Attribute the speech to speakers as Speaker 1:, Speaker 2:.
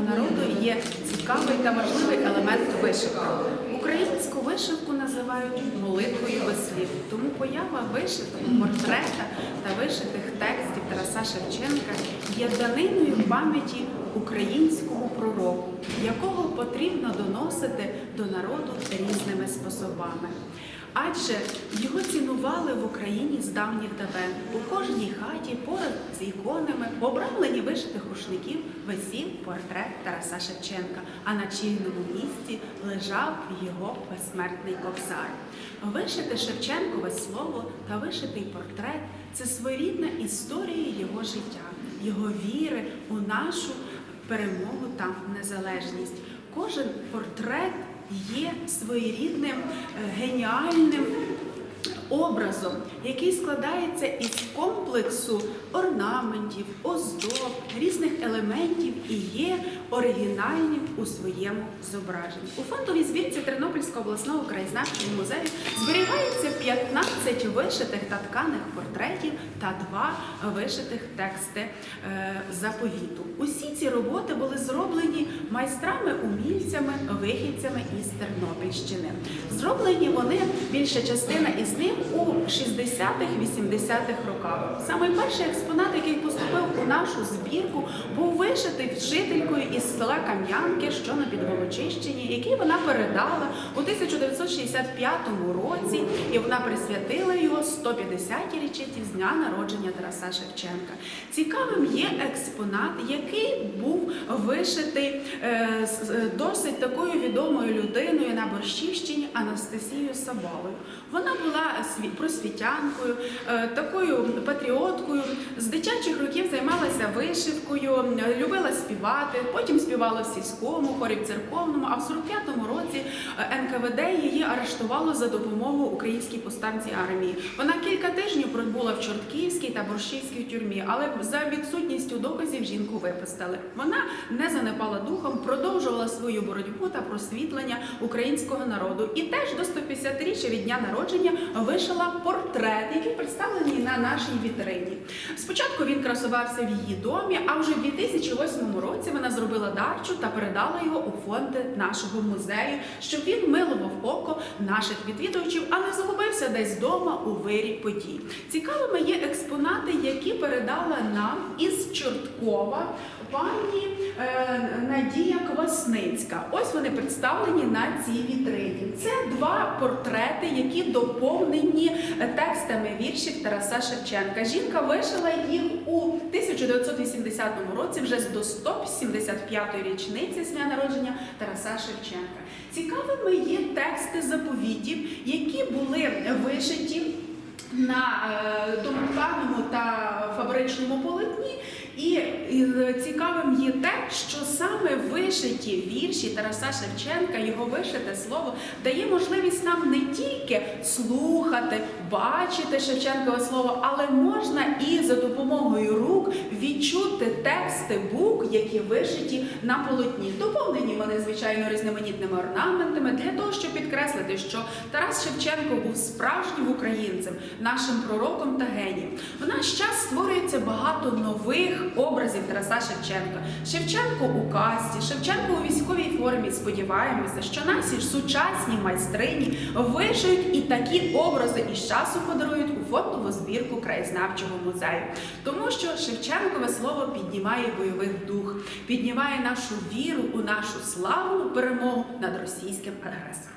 Speaker 1: народу є цікавий та важливий елемент вишивки. Українську вишивку називають молитвою без слів, тому поява вишитого портрета та вишитих текстів Тараса Шевченка є даниною пам'яті українському пророку, якого потрібно доносити до народу різними способами. Адже його цінували в Україні з давніх давен. У кожній хаті поряд з іконами, в обрамленні вишитих рушників, висів портрет Тараса Шевченка, а на чільному місці лежав його безсмертний кобзар. Вишите Шевченкове слово та вишитий портрет це своєрідна історія його життя, його віри у нашу перемогу та незалежність. Кожен портрет є своєрідним е, геніальним образом, який складається із комплексу орнаментів, оздоб, різних елементів і є оригінальним у своєму зображенні. У фондовій збірці Тернопільського обласного краєзнавчого музею зберігається 15 вишитих та тканих портретів та два вишитих тексти е, заповіту. Усі ці роботи були зроблені майстрами-умільцями, вихідцями із Тернопільщини. Зроблені вони більша частина із них у 60-х-80-х роках. Саме перший експонат, який поступив у нашу збірку, був вишитий вчителькою із села Кам'янки, що на Підволочищині, який вона передала у 1965 році, і вона присвятила його 150-й річниці з дня народження Тараса Шевченка. Цікавим є експонат, який був вишитий е, е, досить такою відомою людиною на Борщівщині Анастасією Сабалою. Вона була просвітянкою, е, такою патріоткою. З дитячих років займалася вишивкою, любила співати. Потім співала в сільському, хорі в церковному. А в 45-му році е, НКВД її арештувало за допомогою українській повстанцій армії. Вона кілька пробула в Чортківській та Борщівській тюрмі, але за відсутністю доказів жінку випустили. Вона не занепала духом, продовжувала свою боротьбу та просвітлення українського народу. І теж до 150-річчя від дня народження вишила портрет, який представлений на нашій вітрині. Спочатку він красувався в її домі, а вже в 2008 році вона зробила дарчу та передала його у фонди нашого музею, щоб він милував око наших відвідувачів, а не загубився десь вдома у вирі подій. Цікавими є експонати, які передала нам із Чорткова пані е, Надія Квасницька. Ось вони представлені на цій вітрині. Це два портрети, які доповнені текстами віршів Тараса Шевченка. Жінка вишила їх у 1980 році, вже до 175-ї річниці з дня народження Тараса Шевченка. Цікавими є тексти заповітів, які були вишиті на е, тому тканому та фабричному полотні. І цікавим є те, що саме вишиті вірші Тараса Шевченка, його вишите слово, дає можливість нам не тільки слухати, бачити Шевченкове слово, але можна і за допомогою рук відчути тексти які вишиті на полотні. Доповнені вони, звичайно, різноманітними орнаментами для того, щоб підкреслити, що Тарас Шевченко був справжнім українцем, нашим пророком та генієм. В наш час створюється багато нових образів Тараса Шевченка. Шевченко у касті, Шевченко у військовій формі. Сподіваємося, що наші сучасні майстрині вишиють і такі образи із часу подарують у фондову збірку краєзнавчого музею. Тому що Шевченкове слово піднімає бойовий дух, піднімає нашу віру у нашу славну перемогу над російським агресором.